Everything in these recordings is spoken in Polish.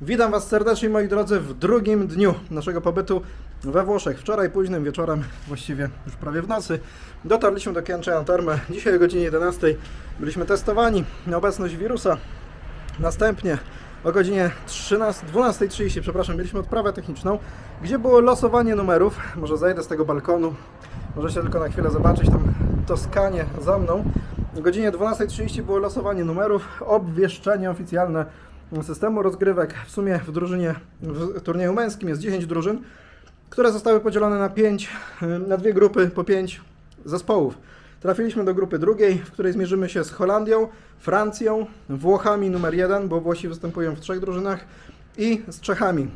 Witam Was serdecznie moi drodzy w drugim dniu naszego pobytu we Włoszech. Wczoraj późnym wieczorem, właściwie już prawie w nocy, dotarliśmy do Chianciano Terme. Dzisiaj o godzinie 11 byliśmy testowani na obecność wirusa. Następnie o godzinie 13 12.30, przepraszam, mieliśmy odprawę techniczną, gdzie było losowanie numerów. Może zejdę z tego balkonu, możecie tylko na chwilę zobaczyć tam Toskanie za mną. O godzinie 12.30 było losowanie numerów, obwieszczenie oficjalne systemu rozgrywek. W sumie w drużynie, w turnieju męskim jest 10 drużyn, które zostały podzielone na 5, na dwie grupy po 5 zespołów. Trafiliśmy do grupy drugiej, w której zmierzymy się z Holandią, Francją, Włochami numer 1, bo Włosi występują w trzech drużynach i z Czechami.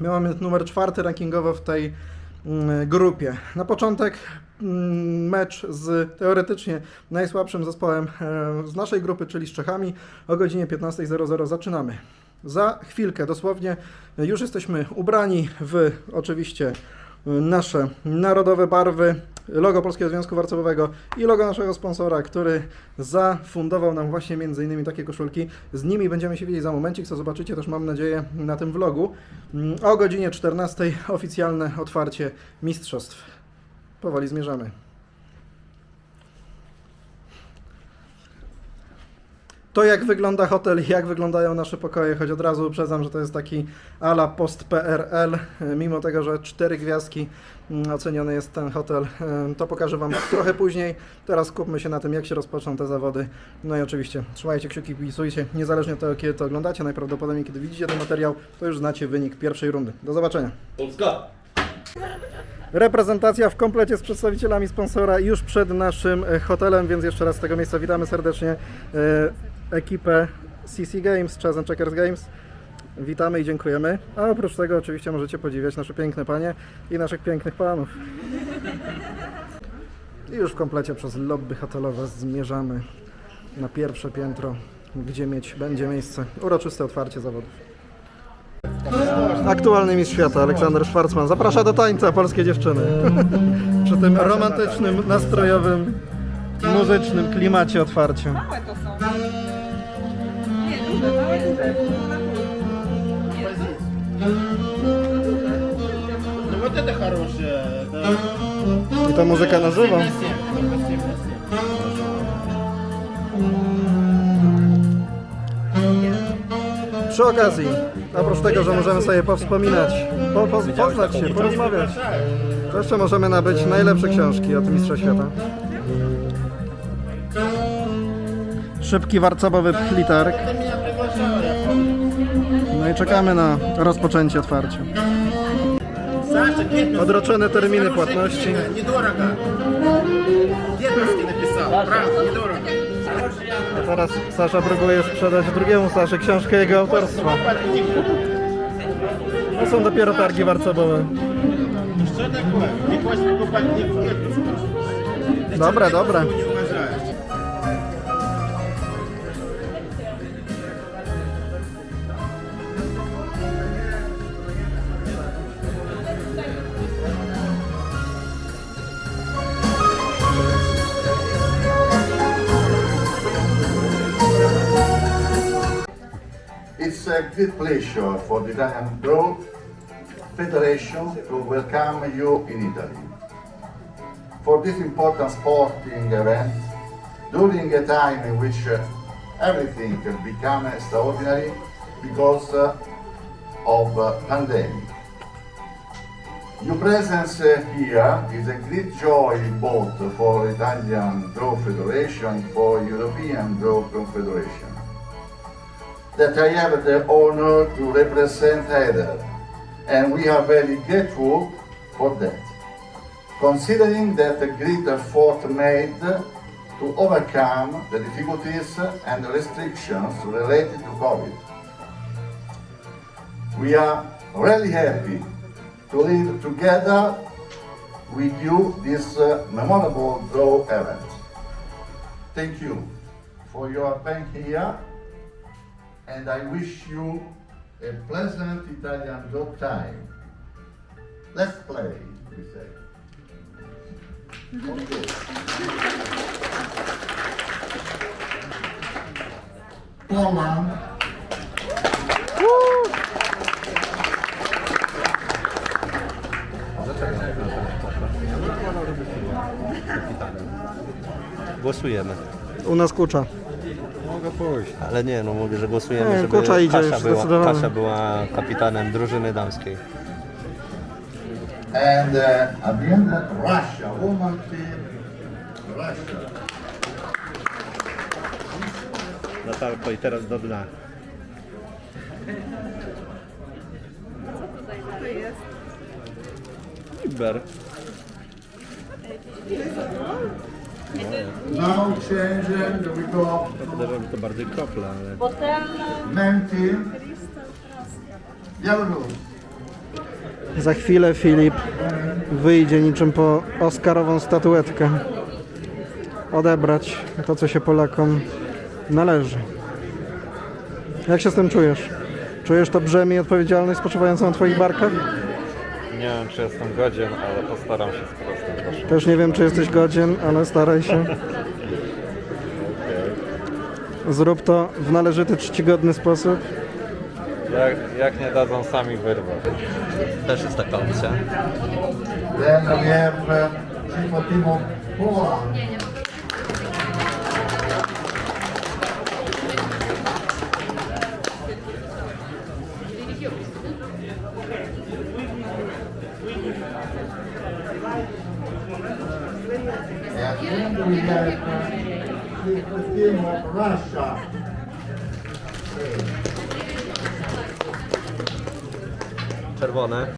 Mamy numer czwarty rankingowo w tej mm, grupie. Na początek mecz z teoretycznie najsłabszym zespołem e, z naszej grupy, czyli z Czechami. O godzinie 15.00 zaczynamy. Za chwilkę, dosłownie, już jesteśmy ubrani w oczywiście nasze narodowe barwy, logo Polskiego Związku Warcowego i logo naszego sponsora, który zafundował nam właśnie między innymi takie koszulki. Z nimi będziemy się widzieć za momencik, co zobaczycie też mam nadzieję na tym vlogu. Mm, O godzinie 14 oficjalne otwarcie mistrzostw. Powoli zmierzamy. To jak wygląda hotel jak wyglądają nasze pokoje, choć od razu uprzedzam, że to jest taki ala post PRL, mimo tego, że cztery gwiazdki mm, oceniony jest ten hotel, to pokażę Wam trochę później. Teraz skupmy się na tym, jak się rozpoczną te zawody. No i oczywiście trzymajcie kciuki, pisujcie, niezależnie od tego, kiedy to oglądacie, najprawdopodobniej kiedy widzicie ten materiał, to już znacie wynik pierwszej rundy. Do zobaczenia. Polska! Reprezentacja w komplecie z przedstawicielami sponsora już przed naszym e, hotelem, więc jeszcze raz z tego miejsca witamy serdecznie e, ekipę CC Games, Chess and Checkers Games. Witamy i dziękujemy. A oprócz tego oczywiście możecie podziwiać nasze piękne panie i naszych pięknych panów. I już w komplecie przez lobby hotelowe zmierzamy na pierwsze piętro, gdzie mieć będzie miejsce uroczyste otwarcie zawodów. Aktualny mistrz świata Aleksander Schwarzman zaprasza do tańca polskie dziewczyny. Przy tym romantycznym, nastrojowym, muzycznym klimacie otwarcia. Małe to są. Nie, duże, małe, duże. Ну вот это хорошее, да. I ta muzyka na żywo. Przy okazji, oprócz tego, że możemy sobie powspominać, po, po, poznać się, porozmawiać, to jeszcze możemy nabyć najlepsze książki od Mistrza Świata. Szybki warcabowy pchlitarg. No i czekamy na rozpoczęcie otwarcia. Саша, дед Odroczone terminy płatności. недорого. Дедовский написал, правда, недорого. Teraz Sasza próbuje sprzedać drugiemu Saszy książkę jego autorstwa. To są dopiero targi warcobowe. Dobra, dobra. A great pleasure for the Italian Golf Federation to welcome you in Italy. For this important sporting event, during a time in which uh, everything can become extraordinary because uh, of uh, pandemic. Your presence here is a great joy both for Italian Golf Federation and for European Golf Confederation that I have the honor to represent Heather, and we are very grateful for that. Considering that a great effort made to overcome the difficulties and restrictions related to COVID. We are really happy to live together with you this uh, memorable draw event. Thank you for your being here and I wish you a pleasant Italian job time. Let's play, we say. Okay. Głosujemy. U nas klucza. Mogę pójść. Ale nie, no mówię, że głosujemy, Nie, żeby Kucza idzie już Kasia, była, zdecydowanie. Kasia była kapitanem drużyny damskiej. And uh, at the end, Russia, woman team, Russia. Natalko i teraz do dna. Liber. Now changing, we go Podejrzewam, że to bardziej kropla, ale... room. Za chwilę Filip wyjdzie niczym po Oscarową statuetkę. Odebrać to, co się Polakom należy. Jak się z tym czujesz? Czujesz to brzemię i odpowiedzialność spoczywającą na Twoich barkach? Nie wiem, czy jestem godzien, ale postaram się sprostać. proszę. Też nie wiem, czy jesteś godzien, ale staraj się. Zrób to w należyty, czcigodny sposób. Jak, jak nie dadzą sami wyrwać. Też jest taka opcja. Then we have uh, Timo Timo Poland. And then we have uh, the team of Russia. Czerwone.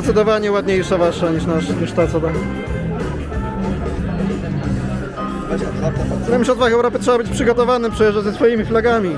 Zdecydowanie ładniejsza wasza niż, nasz, niż ta, co tam. Na Mistrzostwach Europy trzeba być przygotowanym, przyjeżdżać ze swoimi flagami.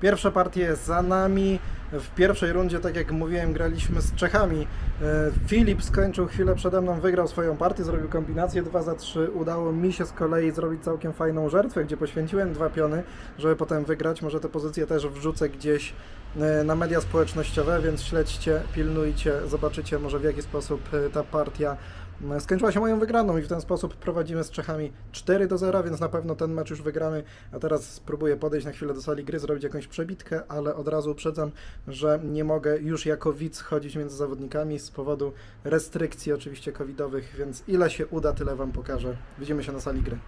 Pierwsza partia jest za nami. W pierwszej rundzie, tak jak mówiłem, graliśmy z Czechami. E, Filip skończył chwilę przede mną, wygrał swoją partię, zrobił kombinację 2 za 3. Udało mi się z kolei zrobić całkiem fajną żertwę, gdzie poświęciłem dwa piony, żeby potem wygrać. Może te pozycje też wrzucę gdzieś e, na media społecznościowe, więc śledźcie, pilnujcie, zobaczycie może w jaki sposób e, ta partia skończyła się moją wygraną i w ten sposób prowadzimy z Czechami 4 do 0, więc na pewno ten mecz już wygramy. A teraz spróbuję podejść na chwilę do sali gry, zrobić jakąś przebitkę, ale od razu uprzedzam, że nie mogę już jako widz chodzić między zawodnikami z powodu restrykcji oczywiście covidowych, więc ile się uda, tyle Wam pokażę. Widzimy się na sali gry.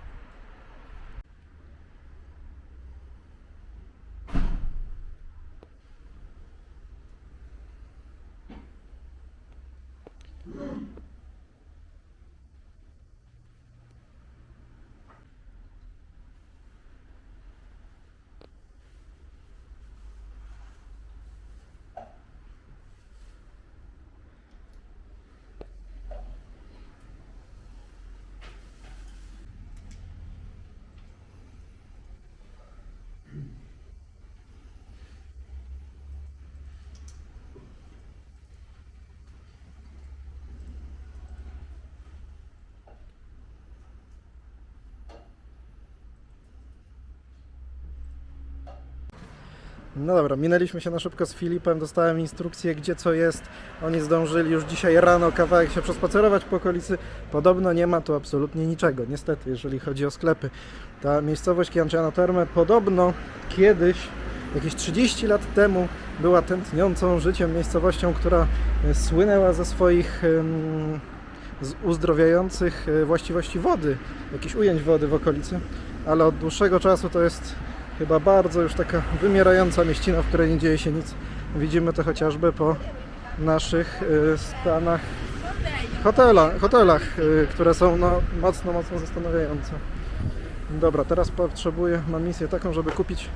No dobra, minęliśmy się na szybko z Filipem, dostałem instrukcję gdzie co jest. Oni zdążyli już dzisiaj rano kawałek się przespacerować po okolicy. Podobno nie ma tu absolutnie niczego, niestety, jeżeli chodzi o sklepy. Ta miejscowość Kianciano Terme podobno kiedyś, jakieś 30 lat temu, była tętniącą życiem miejscowością, która e, słynęła ze swoich z uzdrowiających e, właściwości wody, jakichś ujęć wody w okolicy, ale od dłuższego czasu to jest chyba bardzo już taka wymierająca mieścina, w której nie dzieje się nic. Widzimy to chociażby po naszych e, stanach, hotela, hotelach, e, które są no, mocno, mocno zastanawiające. Dobra, teraz potrzebuję, mam misję taką, żeby kupić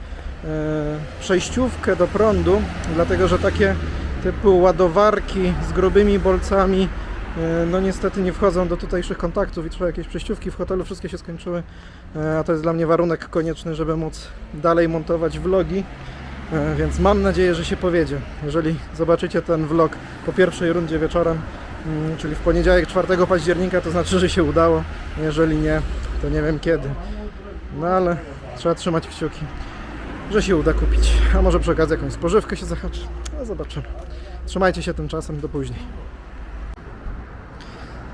e, przejściówkę do prądu, dlatego że takie typu ładowarki z grubymi bolcami no niestety nie wchodzą do tutejszych kontaktów i trzeba jakieś przejściówki w hotelu, wszystkie się skończyły, e, a to jest dla mnie warunek konieczny, żeby móc dalej montować vlogi, e, więc mam nadzieję, że się powiedzie. Jeżeli zobaczycie ten vlog po pierwszej rundzie wieczorem, mm, czyli w poniedziałek 4 października, to znaczy, że się udało, jeżeli nie, to nie wiem kiedy. No ale trzeba trzymać kciuki, że się uda kupić. A może przy okazji jakąś spożywkę się zahaczy. No zobaczymy. Trzymajcie się tymczasem do później.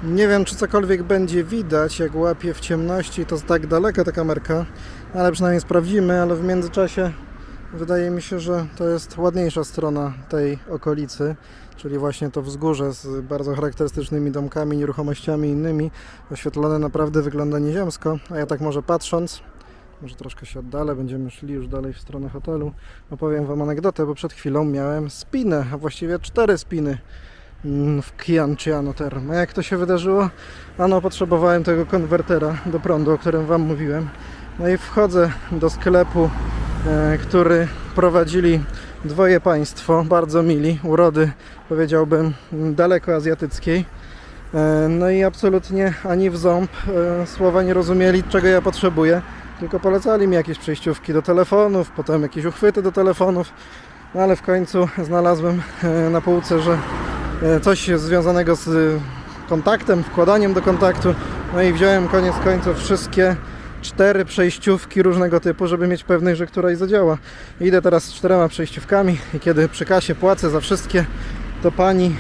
Nie wiem, czy cokolwiek będzie widać, jak łapie w ciemności, to tak daleka ta kamerka, ale przynajmniej sprawdzimy, ale w międzyczasie wydaje mi się, że to jest ładniejsza strona tej okolicy, czyli właśnie to wzgórze z bardzo charakterystycznymi domkami, nieruchomościami innymi. Oświetlone naprawdę wygląda nieziemsko, a ja tak może patrząc, może troszkę się oddalę, będziemy szli już dalej w stronę hotelu, opowiem Wam anegdotę, bo przed chwilą miałem spinę, a właściwie cztery spiny mm, w Chianciano Terme. Jak to się wydarzyło? Ano, potrzebowałem tego konwertera do prądu, o którym Wam mówiłem. No i wchodzę do sklepu, e, który prowadzili dwoje państwo, bardzo mili, urody, powiedziałbym, daleko azjatyckiej. E, No i absolutnie ani w ząb e, słowa nie rozumieli, czego ja potrzebuję, tylko polecali mi jakieś przejściówki do telefonów, potem jakieś uchwyty do telefonów, no ale w końcu znalazłem na półce, że coś związanego z e, kontaktem, wkładaniem do kontaktu, no i wziąłem koniec końców wszystkie cztery przejściówki różnego typu, żeby mieć pewność, że któraś zadziała. Idę teraz z czterema przejściówkami i kiedy przy kasie płacę za wszystkie, to pani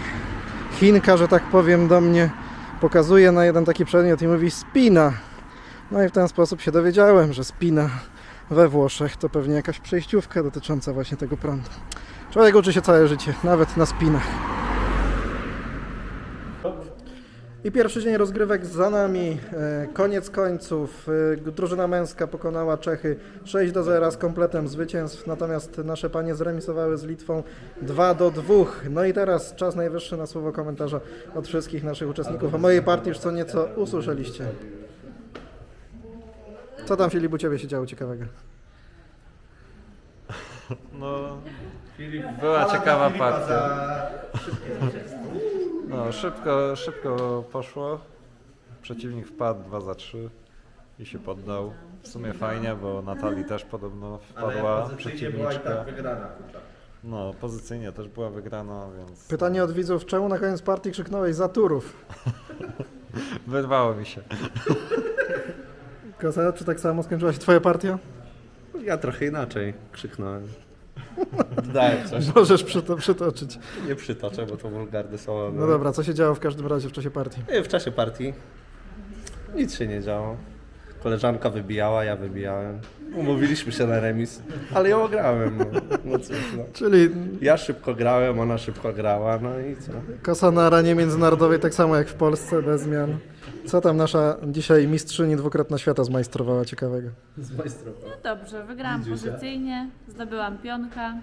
Chinka, że tak powiem, do mnie pokazuje na jeden taki przedmiot i mówi spina. No i w ten sposób się dowiedziałem, że spina we Włoszech to pewnie jakaś przejściówka dotycząca właśnie tego prądu. Człowiek uczy się całe życie, nawet na spinach. I pierwszy dzień rozgrywek za nami. E, Koniec końców. e, Drużyna męska pokonała Czechy 6 do 0 z kompletem zwycięstw, natomiast nasze panie zremisowały z Litwą 2 do 2. No i teraz czas najwyższy na słowo komentarza od wszystkich naszych uczestników. O mojej partii już co nieco usłyszeliście. Co tam Filip u Ciebie się działo ciekawego? No, była ciekawa partia. No, szybko, szybko poszło. Przeciwnik wpadł 2 za 3 i się poddał. W sumie fajnie, bo Natalii też podobno wpadła przeciwniczka. wygrana. No, pozycyjnie też była wygrana, więc Pytanie od widzów, czemu na koniec partii krzyknąłeś za turów? wyrwało mi się. Kosa, czy tak samo skończyła się Twoja partia? Ja trochę inaczej krzyknąłem. Dałem coś. Możesz przyto- przytoczyć. Nie przytoczę, bo to wulgarne słowa. No dobra, co się działo w każdym razie w czasie partii? Nie, W czasie partii nic się nie działo. Koleżanka wybijała, ja wybijałem. Umówiliśmy się na remis, ale ją grałem. No, no cóż, no. Czyli Ja szybko grałem, ona szybko grała, no i co? kosa na arenie międzynarodowej, tak samo jak w Polsce, bez zmian. Co tam nasza dzisiaj mistrzyni dwukrotna świata zmajstrowała ciekawego? No dobrze, wygrałam pozycyjnie, zdobyłam pionka.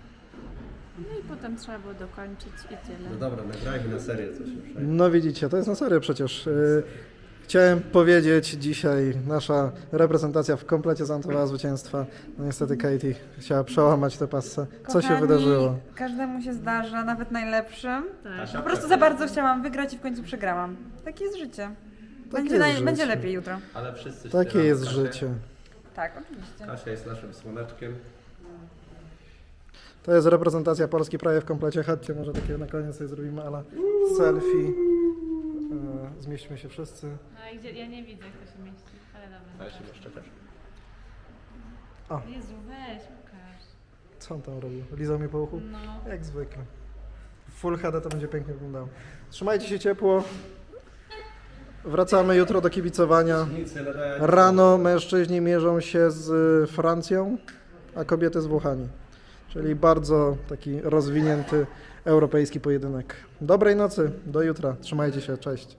No i potem trzeba było dokończyć i tyle. No dobra, nagrajmy na serię coś już. No widzicie, to jest na serio przecież. Yy, Chciałem powiedzieć dzisiaj, nasza reprezentacja w komplecie zanotowała zwycięstwa. No niestety Katie chciała przełamać tę passę. Co się Kochani, wydarzyło? Każdemu się zdarza, nawet najlepszym. Tak. Po prostu za bardzo chciałam wygrać i w końcu przegrałam. Takie jest życie. Będzie, jest naj- życie. będzie lepiej jutro. Ale wszyscy Takie jest Kasię. życie. Tak, oczywiście. Kasia jest naszym słoneczkiem. To jest reprezentacja Polski prawie w komplecie. Chodźcie, może takie na koniec sobie zrobimy, ale selfie. E, Zmieścimy się wszyscy. No i gdzie, ja nie widzę, jak to się mieści, ale dobra. A ja się jeszcze też. Jezu, weź, Łukasz. Co on tam robił? Lizał mnie po uchu? No. Jak zwykle. W Full HD to będzie pięknie wyglądało. Trzymajcie się ciepło. Wracamy jutro do kibicowania. Rano mężczyźni mierzą się z y, Francją, a kobiety z Włochami. Czyli bardzo taki rozwinięty europejski pojedynek. Dobrej nocy, do jutra. Trzymajcie się, cześć.